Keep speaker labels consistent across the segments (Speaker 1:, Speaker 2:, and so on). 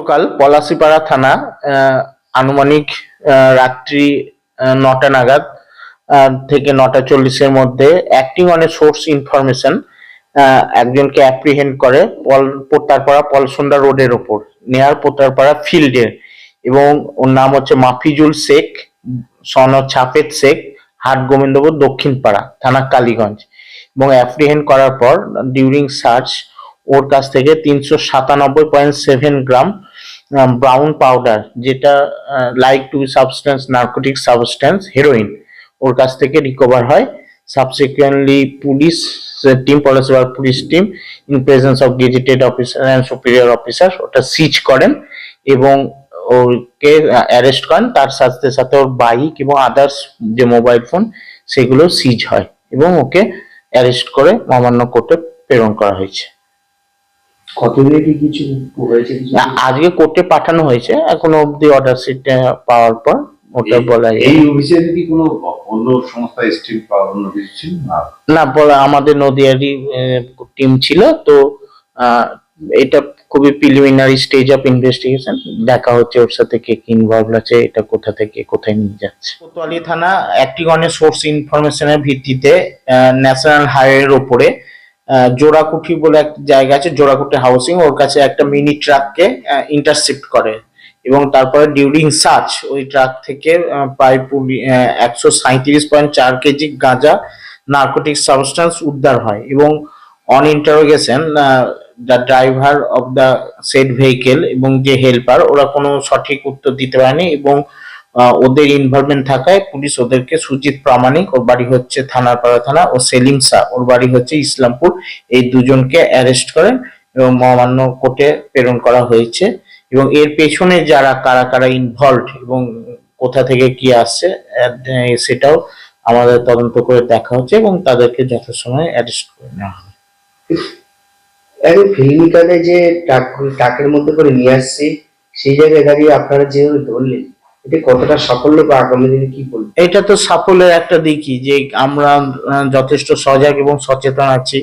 Speaker 1: গতকাল পলাশিপাড়া থানা আনুমানিক রাত্রি নটা নাগাদ থেকে নটা চল্লিশের মধ্যে acting on a source information একজনকে অ্যাপ্রিহেন্ড করে পল পোত্তারপাড়া পলসন্ডা রোডের ওপর, নেয়ার পোত্তারপাড়া ফিল্ডে এবং ওর নাম হচ্ছে মাফিজুল শেখ, সনদ ছাফেদ শেখ, হাট গোবিন্দপুর দক্ষিণ পাড়া থানা কালীগঞ্জ এবং অ্যাপ্রিহেন্ড করার পর ডিউরিং সার্চ ওর কাছ থেকে তিনশো সাতানব্বই point seven gram brown powder যেটা like to substance narcotic substance heroin ওর কাছ থেকে রিকভার হয়। Subsequently police team পলাশিবার police team in presence of gazetted officer and superior officer ওটা সিজ করেন এবং ওকে অ্যারেস্ট করেন। তার সাথে সাথে ওর বাইক এবং আদার্স যে মোবাইল ফোন সেগুলো সিজ হয় এবং ওকে অ্যারেস্ট করে মহামান্য কোর্টে প্রেরণ করা হয়েছে।
Speaker 2: কতদিনে কি কিছু হয়েছে কিছু?
Speaker 1: না, আজকে কোর্টে পাঠানো হয়েছে এখনও অব্দি অর্ডার শিট পাওয়ার পর ওটা বলা
Speaker 3: এই অভিযানে কি কোনো অন্য সংস্থা স্টিল বা অন্য কিছু ছিল? না।
Speaker 1: না বলা আমাদের নদিয়ারই টিম ছিল তো আহ, এটা খুবই প্রিলিমিনারি স্টেজ অফ ইনভেস্টিগেশন দেখা হচ্ছে ওর সাথে কে কি ইনভলভ আছে এটা কোথা থেকে কোথায় নিয়ে যাচ্ছে। কোতোয়ালি থানা অ্যাক্টিং অন সোর্স ইনফরমেশনের ভিত্তিতে ন্যাশনাল হাইওয়ের ওপরে জোড়াকুঠি বলে একটা জায়গা আছে, জোড়াকুঠি হাউসিং ওর কাছে একটা মিনি ট্রাককে ইন্টারসেপ্ট করে। এবং তারপরে ডিউরিং সার্চ ওই ট্রাক থেকে প্রায় একশো সাঁত্রিশ পয়েন্ট চার কেজি গাঁজা নার্কোটিক সাবস্টান্স উদ্ধার হয়। এবং on interrogation the driver of the said vehicle এবং যে হেল্পার ওরা কোনো সঠিক উত্তর দিতে পারেনি এবং ওদের ইনভলভমেন্ট থাকায় পুলিশ ওদেরকে সুজিত প্রামাণিক, ওর বাড়ি হচ্ছে থানারপাড়া থানা, ও সেলিম শাহ, ওর বাড়ি হচ্ছে ইসলামপুর। এই দুজনকে অ্যারেস্ট করেন এবং মহামান্য কোর্টে প্রেরণ করা হয়েছে। এবং এর পেছনে যারা, কারা কারা ইনভলভ এবং কোথা থেকে কি আসছে সেটাও আমাদের তদন্ত করে দেখা হচ্ছে এবং তাদেরকে যথাসময়ে অ্যারেস্ট করে নেওয়া হবে।
Speaker 2: এখন ফিল্মি যে ট্রাক ট্রাকের মধ্যে করে নিয়ে আসছে, সেই জায়গায় দাঁড়িয়ে আপনারা যেভাবে ধরলেন কতটা সাফল্য বা আগামী দিনে কি বলব?
Speaker 1: এটা তো সাফল্যের একটা দিকই, যে আমরা যথেষ্ট সজাগ এবং সচেতন আছি।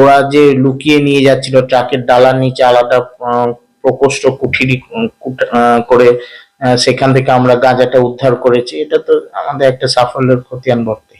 Speaker 1: ওরা যে লুকিয়ে নিয়ে যাচ্ছিল ট্রাকের ডালার নিচে আলাদা প্রকোষ্ঠ কুঠিরি করে সেখান থেকে আমরা গাঁজাটা উদ্ধার করেছি। এটা তো আমাদের একটা সাফল্যের খতিয়ান বটে